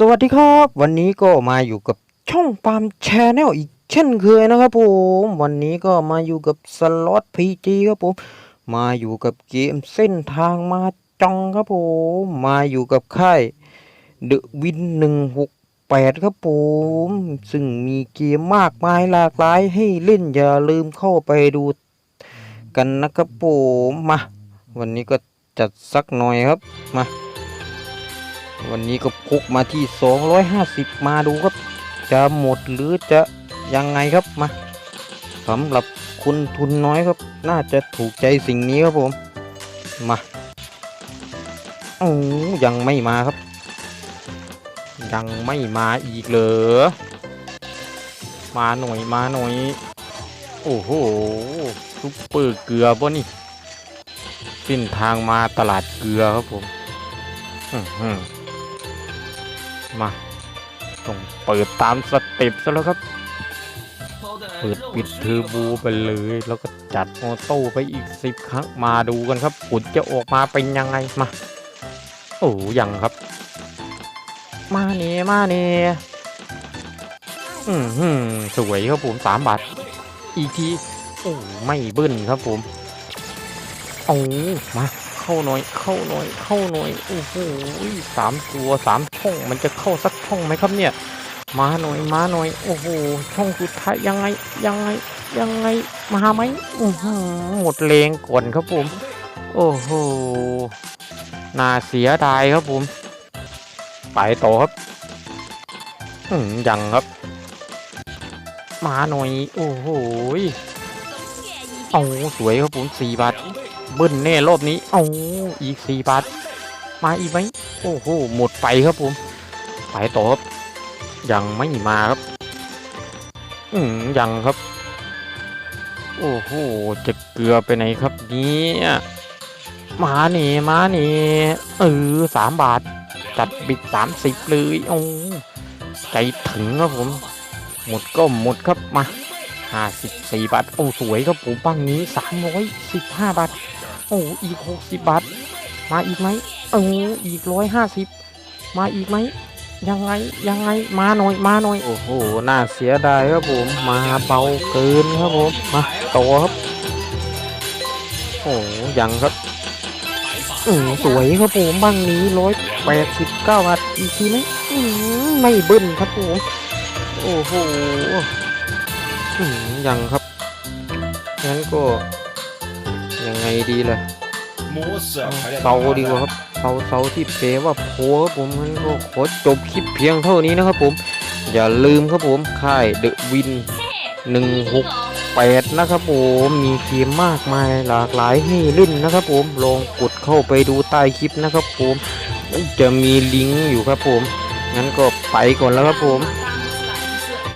สวัสดีครับ วันนี้ก็มาอยู่กับช่องปามแชนแนลอีกเช่นเคยนะครับผมวันนี้ก็มาอยู่กับสล็อตพีจีครับผมมาอยู่กับเกมเส้นทางมาจังครับผมมาอยู่กับค่ายเดอะวินหนึ่งหกแปดครับผมซึ่งมีเกมมากมายหลากหลายให้เล่นอย่าลืมเข้าไปดูกันนะครับผมมา วันนี้ก็จัดสักหน่อยครับมา วันนี้ก็พุกมาที่ 250 มาดูครับ จะหมดหรือจะยังไงครับมาสำหรับคุณทุนน้อยครับ น่าจะถูกใจสิ่งนี้ครับผมมาโอ้ยังไม่มาครับ ยังไม่มาอีกเหรอมาหน่อยมาหน่อย โอ้โหซุปเปอร์เกลือป่ะนี่เส้นทางมาตลาดเกลือครับผม อื้อหือ มาต้องเปิดตามสเต็ปซะแล้วครับ เปิดปิดเทอร์โบไปเลย แล้วก็จัดออโต้ไปอีกสิบครั้งมาดูกันครับผลจะออกมาเป็นยังไงมา โอ้ยังครับ มาเน่มาเน่อืมหืมสวยครับผมสามบาท อีกทีโอ้ไม่เบิ้ลครับผม เอามา เข้าหน่อย เข้าหน่อย เข้าหน่อย โอ้โหสามตัวสามช่อง มันจะเข้าสักช่องไหมครับเนี่ย มาหน่อย มาหน่อย โอ้โห ช่องสุดท้ายยังไง ยังไง ยังไง มาไหมอือหือหมดแรงก่อนครับผม โอ้โห น่าเสียดายครับผม ไปต่อครับ อืมยังครับ มาหน่อย โอ้โห เอาสวยครับผมสี่บาท บิ้ลแน่รอบนี้เอาอีกสี่บาทมาอีกไหมโอ้โหหมดไปครับผมไปต่อครับยังไม่มาครับ อืมยังครับ โอ้โหจะเกลือไปไหนครับเนี่ยมาเนี่มาเนี่เออสามบาท จัดบิดสามสิบเลยโอ้ใจถึงครับผม หมดก็หมดครับมา ห้าสิบสี่บาท โอ้ สวยครับผมปังนี้สามร้อยสิบห้าบาท โอ้ อีกหกสิบบาท มาอีกไหมเอออีกร้อยห้าสิบมาอีกไหม ยังไง ยังไง มาหน่อย มาหน่อย โอ้โห น่าเสียดายครับผม มาเบาเกินครับผม มาต่อครับ โอ้ยังครับอืมสวยครับผมบ้างนี้ร้อยแปดสิบเก้าบาทอีกทีไหมอืมไม่เบิ้ลครับผม โอ้โห อยังครับ งั้นก็ ยังไงดีล่ะเสาดีกว่าครับเสาเตาที่เปว่าโพครับผมงั้นก็ขอจบคลิปเพียงเท่านี้นะครับผม อย่าลืมครับผม ค่ายเดอะวินหนึ่งหกแปดนะครับผมมีเกมมากมายหลากหลายให้เล่นนะครับผมลองกดเข้าไปดูใต้คลิปนะครับผม จะมีลิงก์อยู่ครับผม งั้นก็ไปก่อนแล้วครับผม